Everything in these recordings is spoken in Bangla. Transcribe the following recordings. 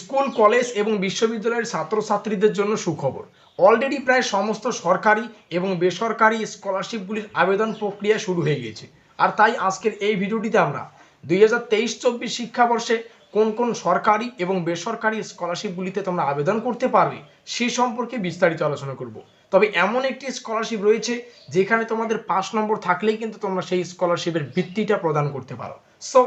স্কুল, কলেজ এবং বিশ্ববিদ্যালয়ের ছাত্রছাত্রীদের জন্য সুখবর। অলরেডি প্রায় সমস্ত সরকারি এবং বেসরকারি স্কলারশিপগুলির আবেদন প্রক্রিয়া শুরু হয়ে গিয়েছে। আর তাই আজকের এই ভিডিওটিতে আমরা দুই হাজার তেইশ চব্বিশ শিক্ষাবর্ষে কোন কোন সরকারি এবং বেসরকারি স্কলারশিপগুলিতে তোমরা আবেদন করতে পারবে, সে সম্পর্কে বিস্তারিত আলোচনা করব। তবে এমন একটি স্কলারশিপ রয়েছে যেখানে তোমাদের পাঁচ নম্বর থাকলেই কিন্তু তোমরা সেই স্কলারশিপের ভিত্তিটা প্রদান করতে পারো। সো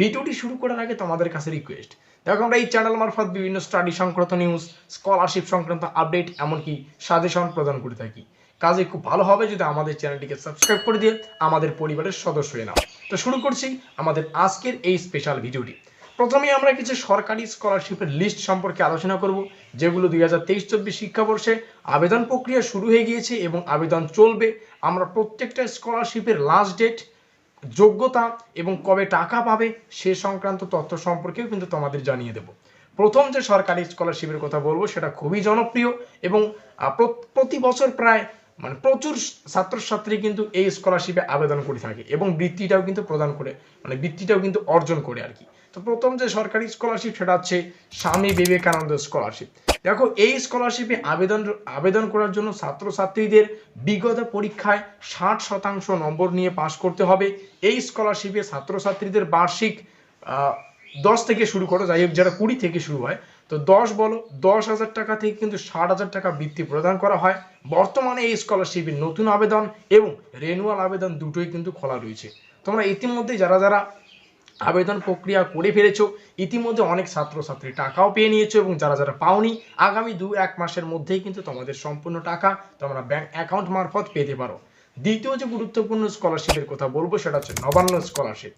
ভিডিওটি শুরু করার আগে তোমাদের কাছে রিকোয়েস্ট দেখো আমরা এই চ্যানেল মারফত বিভিন্ন স্টাডি সংক্রান্ত নিউজ স্কলারশিপ সংক্রান্ত আপডেট এমনকি সাজেশন প্রদান করে থাকি। কাজে খুব ভালো হবে যদি আমাদের চ্যানেলটিকে সাবস্ক্রাইব করে দিয়ে আমাদের পরিবারের সদস্য হয়ে নাও। তো শুরু করছি আমাদের আজকের এই স্পেশাল ভিডিওটি প্রথমে আমরা কিছু সরকারি স্কলারশিপের লিস্ট সম্পর্কে আলোচনা করব, যেগুলো দুই হাজার তেইশ চব্বিশ শিক্ষাবর্ষে আবেদন প্রক্রিয়া শুরু হয়ে গিয়েছে এবং আবেদন চলবে। আমরা প্রত্যেকটা স্কলারশিপের লাস্ট ডেট যোগ্যতা এবং কবে টাকা পাবে সে সংক্রান্ত তথ্য সম্পর্কেও কিন্তু তোমাদের জানিয়ে দেব। প্রথম যে সরকারি স্কলারশিপের কথা বলব, সেটা খুবই জনপ্রিয় এবং প্রতি বছর প্রায় মানে প্রচুর ছাত্রছাত্রী কিন্তু এই স্কলারশিপে আবেদন করে থাকে এবং বৃত্তিটাও কিন্তু প্রদান করে মানে বৃত্তিটাও কিন্তু অর্জন করে আর কি। তো প্রথম যে সরকারি স্কলারশিপ সেটা হচ্ছে স্বামী বিবেকানন্দ স্কলারশিপ দেখো, এই স্কলারশিপে আবেদন আবেদন করার জন্য ছাত্রছাত্রীদের বিগত পরীক্ষায় ষাট শতাংশ নম্বর নিয়ে পাশ করতে হবে। এই স্কলারশিপে ছাত্রছাত্রীদের বার্ষিক দশ থেকে শুরু করো, যাই হোক, যারা কুড়ি থেকে শুরু হয়, তো দশ বলো, দশ হাজার টাকা থেকে কিন্তু ষাট হাজার টাকা বৃত্তি প্রদান করা হয়। বর্তমানে এই স্কলারশিপের নতুন আবেদন এবং রেনুয়াল আবেদন দুটোই কিন্তু খোলা রয়েছে। তোমরা ইতিমধ্যে যারা যারা আবেদন প্রক্রিয়া করে ফেলেছো। ইতিমধ্যে অনেক ছাত্রছাত্রী টাকাও পেয়ে নিয়েছো এবং যারা যারা পাওনি, আগামী দু এক মাসের মধ্যেই কিন্তু তোমাদের সম্পূর্ণ টাকা তোমরা ব্যাংক অ্যাকাউন্ট মারফত পেতে পারো। দ্বিতীয় যে গুরুত্বপূর্ণ স্কলারশিপের কথা বলব সেটা হচ্ছে নবান্ন স্কলারশিপ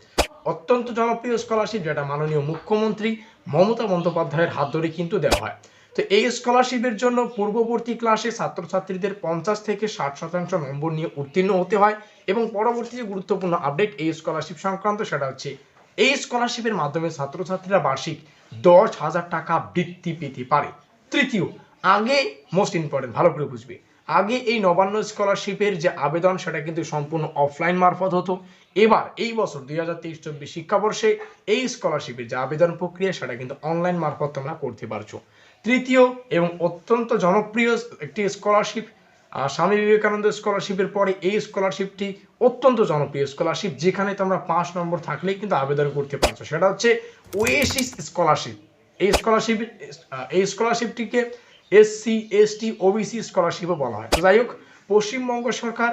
অত্যন্ত জনপ্রিয় স্কলারশিপ যেটা মাননীয় মুখ্যমন্ত্রী মমতা বন্দ্যোপাধ্যায়ের হাত ধরে কিন্তু দেওয়া হয়। তো এই স্কলারশিপের জন্য পূর্ববর্তী ক্লাসে ছাত্রছাত্রীদের পঞ্চাশ থেকে ষাট শতাংশ নম্বর নিয়ে উত্তীর্ণ হতে হয় এবং পরবর্তী যে গুরুত্বপূর্ণ আপডেট এই স্কলারশিপ সংক্রান্ত সেটা হচ্ছে এই স্কলারশিপের মাধ্যমে ছাত্রছাত্রীরা বার্ষিক দশ হাজার টাকা বৃত্তি পেতে পারে। তৃতীয়, আগে মোস্ট ইম্পর্টেন্ট ভালো করে বুঝবে। আগে এই নবান্ন স্কলারশিপের যে আবেদন, সেটা কিন্তু সম্পূর্ণ অফলাইন মারফত হতো। এবার এই বছর দুই হাজার তেইশ চব্বিশ শিক্ষাবর্ষে এই স্কলারশিপের যে আবেদন প্রক্রিয়া, সেটা কিন্তু অনলাইন মারফত তোমরা করতে পারছ। তৃতীয় এবং অত্যন্ত জনপ্রিয় একটি স্কলারশিপ স্বামী বিবেকানন্দ স্কলারশিপের পরে এই স্কলারশিপটি অত্যন্ত জনপ্রিয় স্কলারশিপ যেখানে তোমরা পাঁচ নম্বর থাকলেই কিন্তু আবেদন করতে পারছ। সেটা হচ্ছে ওয়েসিস স্কলারশিপ এই স্কলারশিপ এই স্কলারশিপটিকে এসসি এসটি ওবিসি স্কলারশিপও বলা হয়। তো যাই হোক, পশ্চিমবঙ্গ সরকার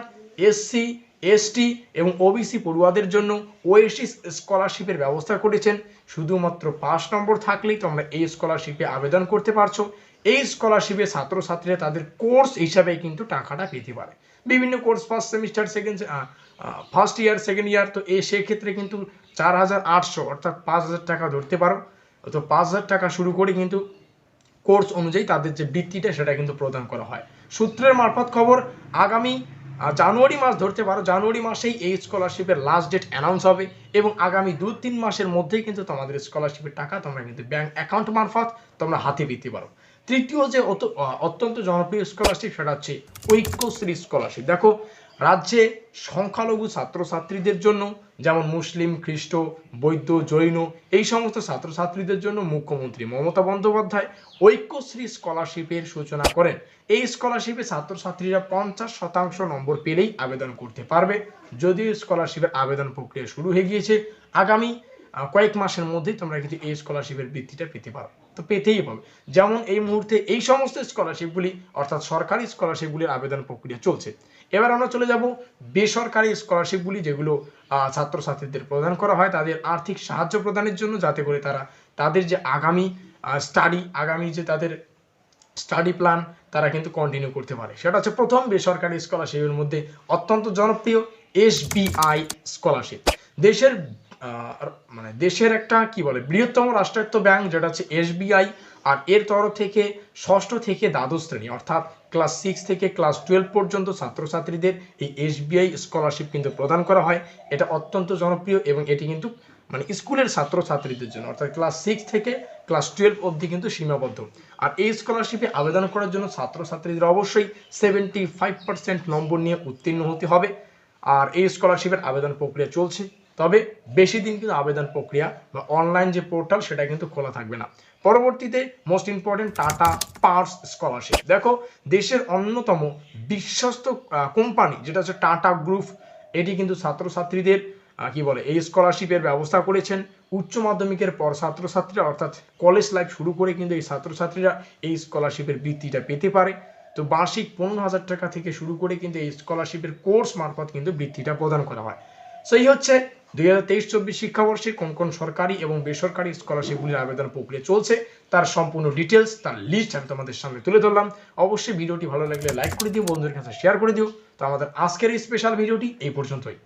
এসসি এসটি এবং ওবিসি পড়ুয়াদের জন্য ওয়েসিস স্কলারশিপের ব্যবস্থা করেছেন। শুধুমাত্র পাঁচ নম্বর থাকলেই তোমরা এই স্কলারশিপে আবেদন করতে পারছ। এই স্কলারশিপে ছাত্রছাত্রীরা তাদের কোর্স হিসাবে কিন্তু টাকাটা পেতে পারে। বিভিন্ন course first semester second first year second year তো এই সেক্ষেত্রে কিন্তু চার হাজার আটশো অর্থাৎ পাঁচ হাজার টাকা ধরতে পারো। তো পাঁচ হাজার টাকা শুরু করে কিন্তু কোর্স অনুযায়ী তাদের যে বৃত্তিটা সেটা কিন্তু প্রদান করা হয়। সূত্রের মারফত খবর, আগামী জানুয়ারি মাস ধরতে পারো, জানুয়ারি মাসেই এই স্কলারশিপের লাস্ট ডেট অ্যানাউন্স হবে এবং আগামী দু তিন মাসের মধ্যেই কিন্তু তোমাদের স্কলারশিপের টাকা তোমরা কিন্তু ব্যাংক অ্যাকাউন্ট মারফত তোমরা হাতে পেতে পারো। তৃতীয় যে অত্যন্ত জনপ্রিয় স্কলারশিপ সেটা হচ্ছে ঐক্যশ্রী স্কলারশিপ দেখো রাজ্যে সংখ্যালঘু ছাত্রছাত্রীদের জন্য, যেমন মুসলিম, খ্রিস্ট, বৌদ্ধ, জৈন, এই সমস্ত ছাত্রছাত্রীদের জন্য মুখ্যমন্ত্রী মমতা বন্দ্যোপাধ্যায় ঐক্যশ্রী স্কলারশিপের সূচনা করেন। এই স্কলারশিপে ছাত্রছাত্রীরা পঞ্চাশ শতাংশ নম্বর পেলেই আবেদন করতে পারবে। যদিও স্কলারশিপের আবেদন প্রক্রিয়া শুরু হয়ে গিয়েছে, আগামী কয়েক মাসের মধ্যেই তোমরা কিন্তু এই স্কলারশিপের বৃত্তিটা পেতে পারো। তো পেতেই পাবে যেমন এই মুহূর্তে এই সমস্ত স্কলারশিপগুলি অর্থাৎ সরকারি স্কলারশিপগুলির আবেদন প্রক্রিয়া চলছে। এবার আমরা চলে যাব বেসরকারি স্কলারশিপগুলি যেগুলো ছাত্রছাত্রীদের প্রদান করা হয়, তাদের আর্থিক সাহায্য প্রদানের জন্য, যাতে করে তারা তাদের যে আগামী স্টাডি আগামী যে তাদের স্টাডি প্ল্যান তারা কিন্তু কন্টিনিউ করতে পারে। সেটা হচ্ছে প্রথম বেসরকারি স্কলারশিপের মধ্যে অত্যন্ত জনপ্রিয় এসবিআই স্কলারশিপ দেশের মানে দেশের একটা, কি বলে, বৃহত্তম রাষ্ট্রায়ত্ত ব্যাংক, যেটা হচ্ছে এসবিআই, আর এর তরফ থেকে ষষ্ঠ থেকে দ্বাদশ শ্রেণি, অর্থাৎ ক্লাস সিক্স থেকে ক্লাস টুয়েলভ পর্যন্ত ছাত্রছাত্রীদের এই এসবিআই স্কলারশিপ কিন্তু প্রদান করা হয়। এটা অত্যন্ত জনপ্রিয় এবং এটি কিন্তু মানে স্কুলের ছাত্রছাত্রীদের জন্য, অর্থাৎ ক্লাস সিক্স থেকে ক্লাস টুয়েলভ অবধি কিন্তু সীমাবদ্ধ। আর এই স্কলারশিপে আবেদন করার জন্য ছাত্রছাত্রীদের অবশ্যই সেভেন্টি ফাইভ পার্সেন্ট নম্বর নিয়ে উত্তীর্ণ হতে হবে। আর এই স্কলারশিপের আবেদন প্রক্রিয়া চলছে। তবে বেশি দিন কিন্তু আবেদন প্রক্রিয়া বা অনলাইন যে পোর্টাল সেটা কিন্তু খোলা থাকবে না। পরবর্তীতে মোস্ট ইম্পর্টেন্ট টাটা পার্স স্কলারশিপ দেখো, দেশের অন্যতম বিশ্বস্ত কোম্পানি যেটা হচ্ছে টাটা গ্রুপ এটি কিন্তু ছাত্রছাত্রীদের কি বলে, এই স্কলারশিপের ব্যবস্থা করেছেন। উচ্চ মাধ্যমিকের পর ছাত্রছাত্রীরা, অর্থাৎ কলেজ লাইফ শুরু করে কিন্তু এই ছাত্রছাত্রীরা এই স্কলারশিপের বৃত্তিটা পেতে পারে। তো বার্ষিক পনেরো হাজার টাকা থেকে শুরু করে কিন্তু এই স্কলারশিপের কোর্স মারফত কিন্তু বৃত্তিটা প্রদান করা হয়। সো এই হচ্ছে দুই হাজার তেইশ চব্বিশ শিক্ষাবর্ষে কোন কোন সরকারি এবং বেসরকারি স্কলারশিপগুলির আবেদন প্রক্রিয়া চলছে, তার সম্পূর্ণ ডিটেলস তার লিস্ট আমি তোমাদের সামনে তুলে ধরলাম। অবশ্যই ভিডিওটি ভালো লাগলে লাইক করে দিও, বন্ধুদের কাছে শেয়ার করে দিও। তো আমাদের আজকের এই স্পেশাল ভিডিওটি এই পর্যন্তই।